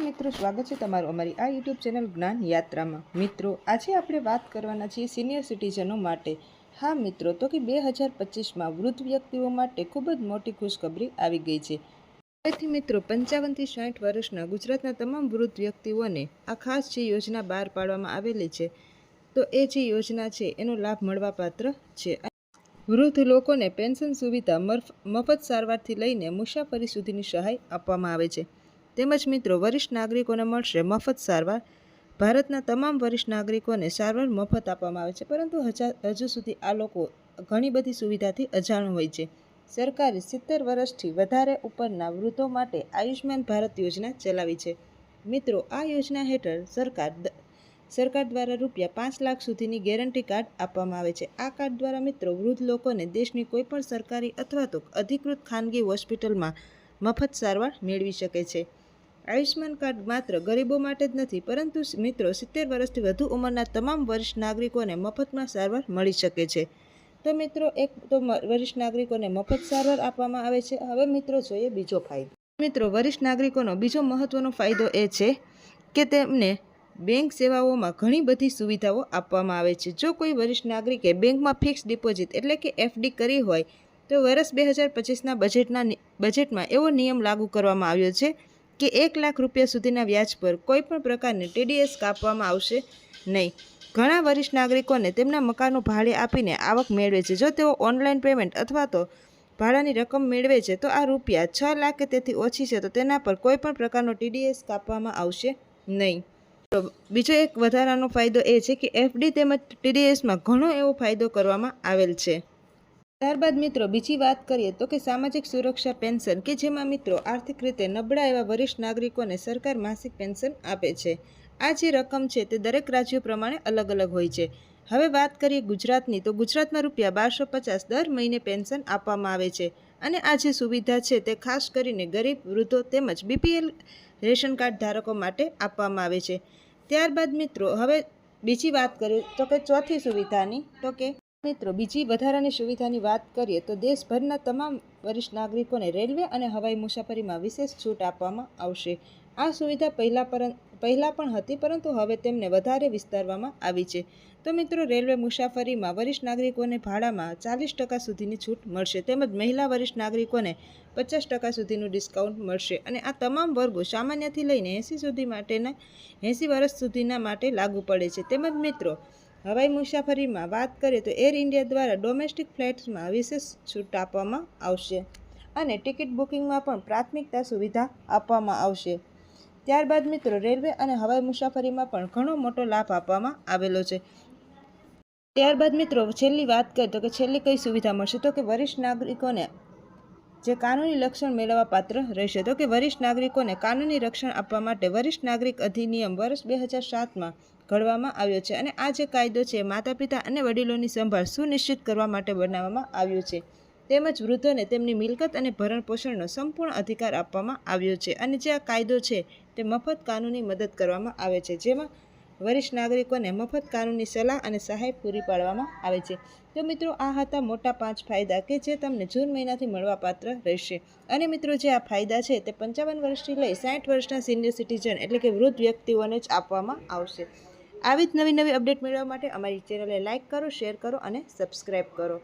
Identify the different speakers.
Speaker 1: મિત્રો, સ્વાગત છે તમારું અમારી આ યુટ્યુબ ચેનલ જ્ઞાન યાત્રામાં. મિત્રો, આજે આપણે વાત કરવાના છીએ સિનિયર સિટીઝનો માટે. હા મિત્રો, તો કે બે હજાર પચીસમાં વૃદ્ધ વ્યક્તિઓ માટે ખૂબ જ મોટી ખુશખબરી આવી ગઈ છે. તેથી મિત્રો, પંચાવનથી સાઠ વર્ષના ગુજરાતના તમામ વૃદ્ધ વ્યક્તિઓને આ ખાસ જે યોજના બહાર પાડવામાં આવેલી છે, તો એ જે યોજના છે, એનો લાભ મળવાપાત્ર છે. વૃદ્ધ લોકોને પેન્શન સુવિધા મફત સારવારથી લઈને મુસાફરી સુધીની સહાય આપવામાં આવે છે. તેમજ મિત્રો, વરિષ્ઠ નાગરિકોને મળશે મફત સારવાર. ભારતના તમામ વરિષ્ઠ નાગરિકોને સારવાર મફત આપવામાં આવે છે, પરંતુ હજા સુધી આ લોકો ઘણી બધી સુવિધાથી અજાણ હોય છે. સરકારે સિત્તેર વર્ષથી વધારે ઉપરના વૃદ્ધો માટે આયુષ્યમાન ભારત યોજના ચલાવી છે. મિત્રો, આ યોજના હેઠળ સરકાર સરકાર દ્વારા રૂપિયા પાંચ લાખ સુધીની ગેરંટી કાર્ડ આપવામાં આવે છે. આ કાર્ડ દ્વારા મિત્રો, વૃદ્ધ લોકોને દેશની કોઈપણ સરકારી અથવા તો અધિકૃત ખાનગી હોસ્પિટલમાં મફત સારવાર મેળવી શકે છે. આયુષ્યમાન કાર્ડ માત્ર ગરીબો માટે જ નથી, પરંતુ મિત્રો, સિત્તેર વર્ષથી વધુ ઉંમરના તમામ વરિષ્ઠ નાગરિકોને મફતમાં સારવાર મળી શકે છે. તો મિત્રો, એક તો વરિષ્ઠ નાગરિકોને મફત સારવાર આપવામાં આવે છે. હવે મિત્રો જોઈએ બીજો ફાયદો. મિત્રો, વરિષ્ઠ નાગરિકોનો બીજો મહત્વનો ફાયદો એ છે કે તેમને બેંક સેવાઓમાં ઘણી બધી સુવિધાઓ આપવામાં આવે છે. જો કોઈ વરિષ્ઠ નાગરિકે બેંકમાં ફિક્સ ડિપોઝિટ એટલે કે એફડી કરી હોય, તો વર્ષ બે હજાર પચીસના બજેટના બજેટમાં એવો નિયમ લાગુ કરવામાં આવ્યો છે કે એક લાખ રૂપિયા સુધીના વ્યાજ પર કોઈ પણ પ્રકારની ટીડીએસ કાપવામાં આવશે નહીં. ઘણા વરિષ્ઠ નાગરિકોને તેમના મકાનો ભાડે આપીને આવક મેળવે છે. જો તેઓ ઓનલાઈન પેમેન્ટ અથવા તો ભાડાની રકમ મેળવે છે, તો આ રૂપિયા છ લાખ કે તેથી ઓછી છે, તો તેના પર કોઈ પણ પ્રકારનો ટીડીએસ કાપવામાં આવશે નહીં. તો બીજો એક વધારાનો ફાયદો એ છે કે એફડી તેમજ ટીડીએસમાં ઘણો એવો ફાયદો કરવામાં આવેલ છે. ત્યારબાદ મિત્રો, બીજી વાત કરીએ તો કે સામાજિક સુરક્ષા પેન્શન કે જેમાં મિત્રો આર્થિક રીતે નબળા એવા વરિષ્ઠ નાગરિકોને સરકાર માસિક પેન્શન આપે છે. આ જે રકમ છે તે દરેક રાજ્યો પ્રમાણે અલગ અલગ હોય છે. હવે વાત કરીએ ગુજરાતની, તો ગુજરાતમાં રૂપિયા બારસો પચાસ દર મહિને પેન્શન આપવામાં આવે છે. અને આ જે સુવિધા છે તે ખાસ કરીને ગરીબ વૃદ્ધો તેમજ બીપીએલ રેશન કાર્ડ ધારકો માટે આપવામાં આવે છે. ત્યારબાદ મિત્રો, હવે બીજી વાત કરીએ તો કે ચોથી સુવિધાની, તો કે મિત્રો, બીજી વધારાની સુવિધાની વાત કરીએ તો દેશભરના તમામ વરિષ્ઠ નાગરિકોને રેલવે અને હવાઈ મુસાફરીમાં વિશેષ છૂટ આપવામાં આવશે. આ સુવિધા પહેલાં પર, પહેલાં પણ હતી, પરંતુ હવે તેમને વધારે વિસ્તારવામાં આવી છે. તો મિત્રો, રેલવે મુસાફરીમાં વરિષ્ઠ નાગરિકોને ભાડામાં ચાલીસ ટકા સુધીની છૂટ મળશે, તેમજ મહિલા વરિષ્ઠ નાગરિકોને પચાસ ટકા સુધીનું ડિસ્કાઉન્ટ મળશે. અને આ તમામ વર્ગો સામાન્યથી લઈને એંસી સુધી માટેના, એંસી વર્ષ સુધીના માટે લાગુ પડે છે. તેમજ મિત્રો, હવાઈ મુસાફરીમાં વાત કરીએ તો એર ઇન્ડિયા દ્વારા ડોમેસ્ટિક ફ્લાઇટ્સમાં વિશેષ છૂટ આપવામાં આવશે. અને ટિકિટ બુકિંગમાં પણ પ્રાથમિકતા સુવિધા આપવામાં આવશે. ત્યારબાદ મિત્રો, રેલવે અને હવાઈ મુસાફરીમાં પણ ઘણો મોટો લાભ આપવામાં આવેલો છે. ત્યારબાદ મિત્રો, છેલ્લી વાત કરીએ તો કે છેલ્લી કઈ સુવિધા મળશે? તો કે વરિષ્ઠ નાગરિકોને જે કાનૂની લક્ષણ મેળવવા પાત્ર રહેશે, તો કે વરિષ્ઠ નાગરિકોને કાનૂની રક્ષણ આપવા માટે વરિષ્ઠ નાગરિક અધિનિયમ વર્ષ બે હજાર સાતમાં ઘડવામાં આવ્યો છે અને આ જે કાયદો છે માતા પિતા અને વડીલોની સંભાળ સુનિશ્ચિત કરવા માટે બનાવવામાં આવ્યો છે. તેમજ વૃદ્ધોને તેમની મિલકત અને ભરણ પોષણનો સંપૂર્ણ અધિકાર આપવામાં આવ્યો છે. અને જે આ કાયદો છે તે મફત કાનૂની મદદ કરવામાં આવે છે, જેમાં વરિષ્ઠ નાગરિકોને મફત કાનૂની સલાહ અને સહાય પૂરી પાડવામાં આવે છે. તો મિત્રો, આ હતા મોટા પાંચ ફાયદા કે જે તમને જૂન મહિનાથી મળવાપાત્ર રહેશે. અને મિત્રો, જે આ ફાયદા છે તે પંચાવન વર્ષથી લઈ સાઠ વર્ષના સિનિયર સિટીઝન એટલે કે વૃદ્ધ વ્યક્તિઓને જ આપવામાં આવશે. આવી જ નવી નવી અપડેટ મેળવવા માટે અમારી ચેનલને લાઇક કરો, શેર કરો અને સબસ્ક્રાઈબ કરો.